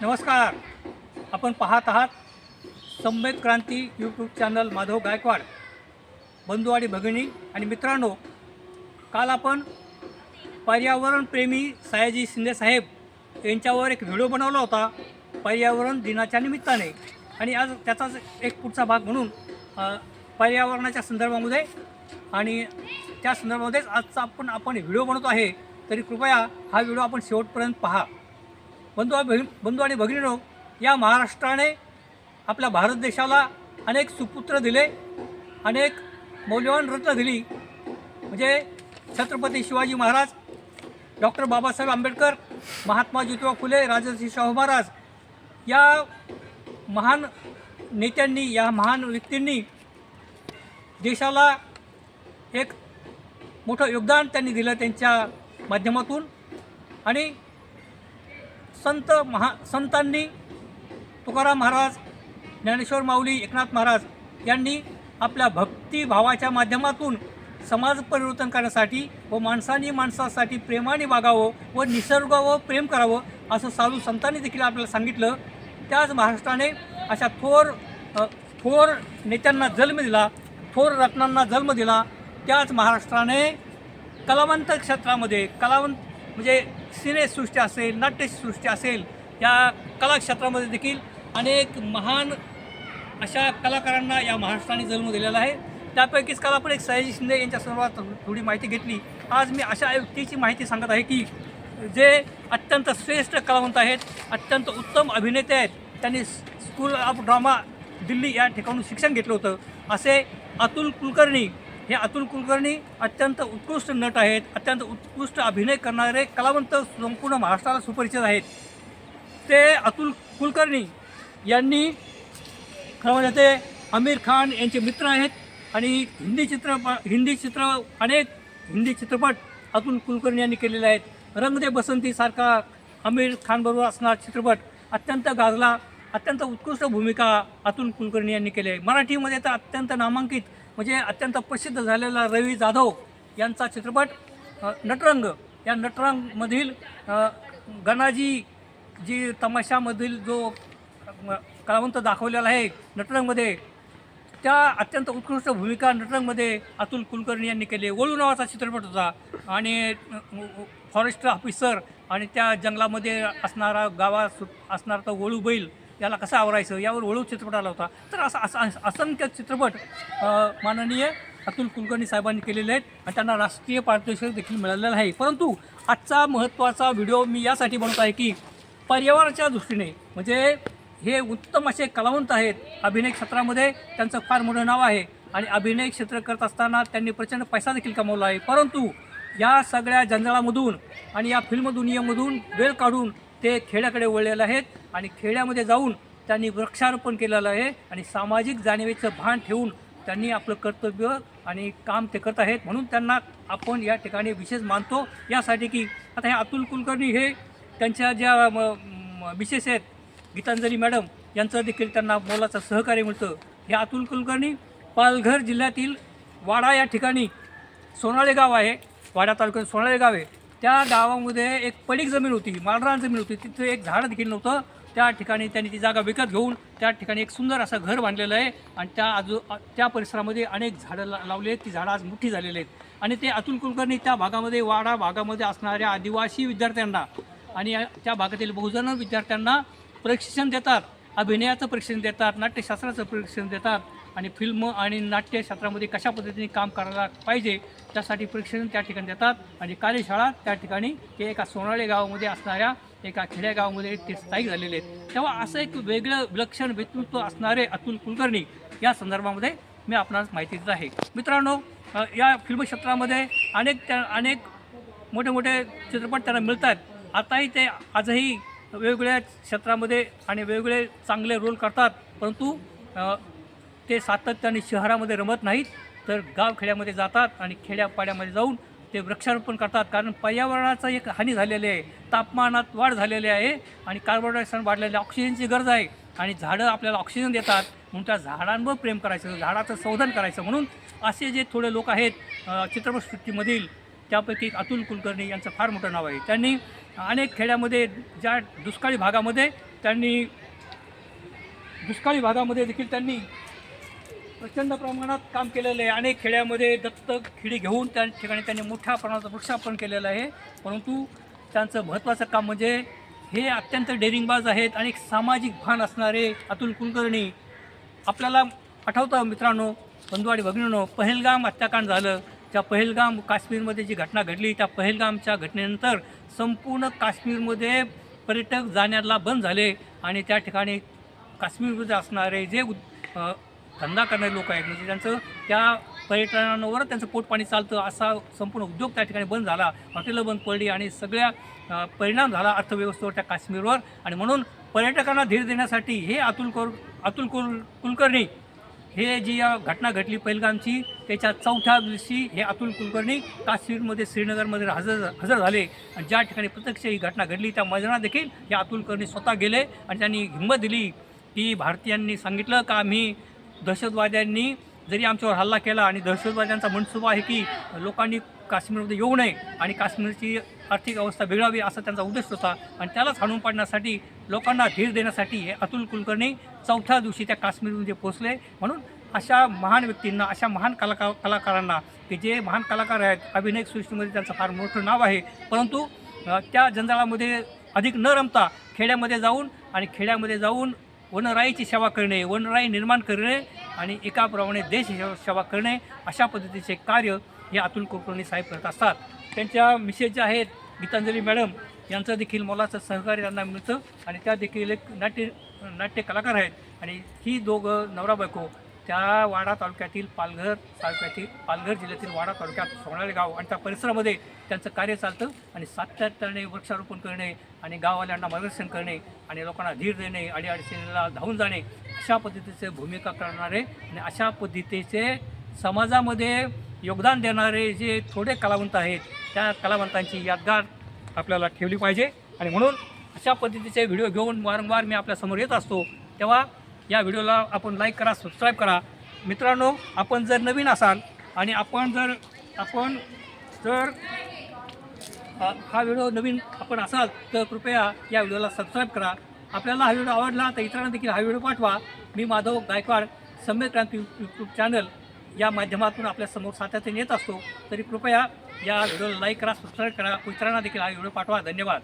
नमस्कार. आपण पाहत आहात संवेद क्रांती यूट्यूब चॅनल माधव गायकवाड बंधू आणि भगिनी आणि मित्रांनो काल आपण पर्यावरणप्रेमी सयाजी शिंदेसाहेब यांच्यावर एक व्हिडिओ बनवला होता पर्यावरण दिनाच्या निमित्ताने. आणि आज त्याचाच एक पुढचा भाग म्हणून पर्यावरणाच्या संदर्भामध्ये आणि त्या संदर्भामध्येच आजचा आपण आपण व्हिडिओ बनवतो आहे. तरी कृपया हा व्हिडिओ आपण शेवटपर्यंत पहा. बंधू आणि बंधू आणि भगिनीनो या महाराष्ट्राने आपल्या भारत देशाला अनेक सुपुत्र दिले अनेक मौल्यवान रत्न दिली. म्हणजे छत्रपती शिवाजी महाराज डॉक्टर बाबासाहेब आंबेडकर महात्मा ज्योतिबा फुले राजर्षी शाहू महाराज या महान नेत्यांनी या महान व्यक्तींनी देशाला एक मोठं योगदान त्यांनी दिलं त्यांच्या माध्यमातून. आणि संत महा संतांनी तुकाराम महाराज ज्ञानेश्वर माऊली एकनाथ महाराज यांनी आपल्या भक्तिभावाच्या माध्यमातून समाज परिवर्तन करण्यासाठी व माणसानी माणसासाठी प्रेमाने वागावं व निसर्गावर प्रेम करावं असं साधू संतांनी देखील आपल्याला सांगितलं. त्याच महाराष्ट्राने अशा थोर थोर नेत्यांना जन्म दिला थोर रत्नांना जन्म दिला. त्याच महाराष्ट्राने कलावंत क्षेत्रामध्ये कलावंत म्हणजे सिनेसृष्टी असेल नाट्यसृष्टी असेल या कलाक्षेत्रामध्ये देखील अनेक महान अशा कलाकारांना या महाराष्ट्राने जन्म दिलेला आहे. त्यापैकीच काल आपण एक सयाजी शिंदे यांच्या संदर्भात थोडी माहिती घेतली. आज मी अशा व्यक्तीची माहिती सांगत आहे की जे अत्यंत श्रेष्ठ कलावंत आहेत अत्यंत उत्तम अभिनेते आहेत त्यांनी स्कूल ऑफ ड्रामा दिल्ली या ठिकाणून शिक्षण घेतलं होतं. असे अतुल कुलकर्णी हे अतुल कुलकर्णी अत्यंत उत्कृष्ट नट आहेत अत्यंत उत्कृष्ट अभिनय करणारे कलावंत संपूर्ण महाराष्ट्राला सुपरिचित आहेत. ते अतुल कुलकर्णी यांनी खरं म्हणजे ते आमिर खान यांचे मित्र आहेत आणि हिंदी चित्रपट हिंदी चित्र अनेक हिंदी चित्रपट अतुल कुलकर्णी यांनी केलेले आहेत. रंग दे बसंतीसारखा आमिर खानबरोबर असणारा चित्रपट अत्यंत गाजला अत्यंत उत्कृष्ट भूमिका अतुल कुलकर्णी यांनी केली आहे. मराठीमध्ये तर अत्यंत नामांकित म्हणजे अत्यंत प्रसिद्ध झालेला रवी जाधव यांचा चित्रपट नटरंग. या नटरंगमधील गणाजी जी तमाशामधील जो कलावंत दाखवलेला आहे नटरंगमध्ये त्या अत्यंत उत्कृष्ट भूमिका नटरंगमध्ये अतुल कुलकर्णी यांनी केली. वळू नावाचा चित्रपट होता आणि फॉरेस्ट ऑफिसर आणि त्या जंगलामध्ये असणारा गावा सु- असणारा तो वळू बैल याला कसं आवरायचं? यावर वळू चित्रपट आला होता. तर असं असं असंख्य चित्रपट माननीय अतुल कुलकर्णी साहेबांनी केलेले आहेत आणि त्यांना राष्ट्रीय पारितोषिक देखील मिळालेलं आहे. परंतु आजचा महत्त्वाचा व्हिडिओ मी यासाठी बनवत आहे की पर्यावरणाच्या दृष्टीने म्हणजे हे उत्तम असे कलावंत आहेत अभिनय क्षेत्रामध्ये त्यांचं फार मोठं नाव आहे आणि अभिनय क्षेत्र करत असताना त्यांनी प्रचंड पैसा देखील कमवला आहे. परंतु या सगळ्या जंजाळामधून आणि या फिल्म दुनियेमधून वेळ काढून ते खेड्याकडे वळलेले आहेत आणि खेड्यामध्ये जाऊन त्यांनी वृक्षारोपण केलेलं आहे आणि सामाजिक जाणीवेचं भान ठेवून त्यांनी आपलं कर्तव्य आणि काम ते करत आहेत. म्हणून त्यांना आपण या ठिकाणी विशेष मानतो. यासाठी की आता हे अतुल कुलकर्णी हे त्यांच्या ज्या म- विशेष आहेत गीतांजली मॅडम यांचं देखील त्यांना मोलाचं सहकार्य मिळतं. हे अतुल कुलकर्णी पालघर जिल्ह्यातील वाडा या ठिकाणी सोनाळे गाव आहे. वाडा तालुक्यात सोनाळे गाव आहे. त्या गावामध्ये एक पडीक जमीन होती मालरान जमीन होती. तिथं एक झाड देखील नव्हतं. त्या ठिकाणी त्यांनी ती जागा विकत घेऊन त्या ठिकाणी एक सुंदर असं घर बांधलेलं आहे आणि त्या आजू त्या परिसरामध्ये अनेक झाडं ला लावली आहेत. ती झाडं आज मोठी झालेली आहेत. आणि ते अतुल कुलकर्णी त्या भागामध्ये वाडा भागामध्ये असणाऱ्या आदिवासी विद्यार्थ्यांना आणि त्या भागातील बहुजन विद्यार्थ्यांना प्रशिक्षण देतात अभिनयाचं प्रशिक्षण देतात नाट्यशास्त्राचं प्रशिक्षण देतात. आणि फिल्म आणि नाट्यशास्त्रामध्ये कशा पद्धतीने काम करायला पाहिजे त्यासाठी प्रशिक्षण त्या ठिकाणी देतात. आणि कार्यशाळा त्या ठिकाणी ते एका सोनाळे गावामध्ये असणाऱ्या एका खेड्यागावामध्ये ते स्थायिक झालेले आहेत. तेव्हा असं एक वेगळं विलक्षण व्यक्तित्व असणारे अतुल कुलकर्णी या संदर्भामध्ये मी आपणास माहिती देत आहे. मित्रांनो या फिल्म क्षेत्रामध्ये अनेक त्या अनेक मोठे मोठे चित्रपट त्यांना मिळतात. आताही ते आजही वेगवेगळ्या क्षेत्रामध्ये आणि वेगवेगळे चांगले रोल करतात. परंतु ते सातत्याने शहरामध्ये रमत नाहीत तर गावखेड्यामध्ये जातात आणि खेड्यापाड्यामध्ये जाऊन ते वृक्षारोपण करतात. कारण पर्यावरणाचा एक हानी झालेली आहे तापमानात वाढ झालेली आहे आणि कार्बन डायऑक्साईड वाढलेली ऑक्सिजनची गरज आहे आणि झाडं आपल्याला ऑक्सिजन देतात. म्हणून त्या झाडांवर प्रेम करायचं झाडाचं संवर्धन करायचं. म्हणून असे जे थोडे लोक आहेत चित्रपटसृष्टीमधील त्यापैकी अतुल कुलकर्णी यांचं फार मोठं नाव आहे. त्यांनी अनेक खेड्यामध्ये ज्या दुष्काळी भागामध्ये त्यांनी दुष्काळी भागामध्ये देखील त्यांनी प्रचंड प्रमाणात काम केलेलं आहे. अनेक खेड्यामध्ये दत्तक खिडी घेऊन त्या ठिकाणी त्यांनी मोठ्या प्रमाणात वृक्षारोपण केलेलं आहे. परंतु त्यांचं महत्त्वाचं काम म्हणजे हे अत्यंत डेरिंगबाज आहेत आणि एक सामाजिक भान असणारे अतुल कुलकर्णी. आपल्याला आठवतं मित्रांनो बंधुवाडी भगिनीनो पहलगाम हत्याकांड झालं. त्या पहलगाम काश्मीरमध्ये जी घटना घडली त्या पहलगामच्या घटनेनंतर संपूर्ण काश्मीरमध्ये पर्यटक जाण्याला बंद झाले. आणि त्या ठिकाणी काश्मीरमध्ये असणारे जे धंदा करणारे लोक आहेत. म्हणजे त्यांचं त्या पर्यटनावर त्यांचं पोटपाणी चालतं. असा संपूर्ण उद्योग त्या ठिकाणी बंद झाला. हॉटेलं बंद पडली आणि सगळ्या परिणाम झाला अर्थव्यवस्थेवर त्या काश्मीरवर. आणि म्हणून पर्यटकांना धीर देण्यासाठी हे अतुल कोर अतुल कुल कुलकर्णी हे जी या घटना घडली पहिलगामची त्याच्या चौथ्या दिवशी हे अतुल कुलकर्णी काश्मीरमध्ये श्रीनगरमध्ये हजर हजर झाले. आणि ज्या ठिकाणी प्रत्यक्ष ही घटना घडली त्या मैदानात देखील हे अतुल कुलकर्णी स्वतः गेले आणि त्यांनी हिंमत दिली. की भारतीयांनी सांगितलं का आम्ही दहशतवाद्यांनी जरी आमच्यावर हल्ला केला आणि दहशतवाद्यांचा मनसुबा आहे की लोकांनी काश्मीरमध्ये येऊ नये आणि काश्मीरची आर्थिक अवस्था बिघडावी असा त्यांचा उद्देश होता आणि त्यालाच हाणून पाडण्यासाठी लोकांना धीर देण्यासाठी हे अतुल कुलकर्णी चौथ्या दिवशी त्या काश्मीरमध्ये पोहोचले. म्हणून अशा महान व्यक्तींना अशा महान कलाकार कलाकारांना की जे महान कलाकार आहेत अभिनय सृष्टीमध्ये त्यांचं फार मोठं नाव आहे. परंतु त्या जंजाळामध्ये अधिक न रमता खेड्यामध्ये जाऊन आणि खेड्यामध्ये जाऊन वनराईची सेवा करणे वनराई निर्माण करणे आणि एकाप्रमाणे देश सेवा करणे अशा पद्धतीचे कार्य हे अतुल कुलकर्णी साहेब करत असतात. त्यांच्या मिसेस ज्या आहेत गीतांजली मॅडम यांचं देखील मोलाचं सहकार्य त्यांना मिळतं आणि त्या देखील एक नाट्य नाट्य कलाकार आहेत. आणि ही दोघं नवरा बायको त्या वाडा तालुक्यातील पालघर तालुक्यातील पालघर जिल्ह्यातील वाडा तालुक्यात सोनाळे गाव आणि त्या परिसरामध्ये त्यांचं कार्य चालतं आणि सातत्याने वृक्षारोपण करणे आणि गाववाल्यांना मार्गदर्शन करणे आणि लोकांना धीर देणे अडीअडचणीला धावून जाणे अशा पद्धतीचे भूमिका करणारे आणि अशा पद्धतीचे समाजामध्ये योगदान देणारे जे थोडे कलावंत आहेत त्या कलावंतांची यादगार आपल्याला ठेवली पाहिजे. आणि म्हणून अशा पद्धतीचे व्हिडिओ घेऊन वारंवार मी आपल्यासमोर येत असतो. तेव्हा या व्हिडिओला आपण लाईक करा सबस्क्राईब करा. मित्रांनो आपण जर नवीन असाल आणि आपण जर आपण जर हा व्हिडिओ नवीन आपण असाल तर कृपया या व्हिडिओला सबस्क्राईब करा. आपल्याला हा व्हिडिओ आवडला तर इतरांना देखील हा व्हिडिओ पाठवा. मी माधव गायकवाड सम्यक क्रांती यूट्यूब चॅनल या माध्यमातून आपल्यासमोर सातत्याने येत असतो. तरी कृपया या व्हिडिओला लाईक करा सबस्क्राईब करा. इतरांना देखील हा व्हिडिओ पाठवा. धन्यवाद.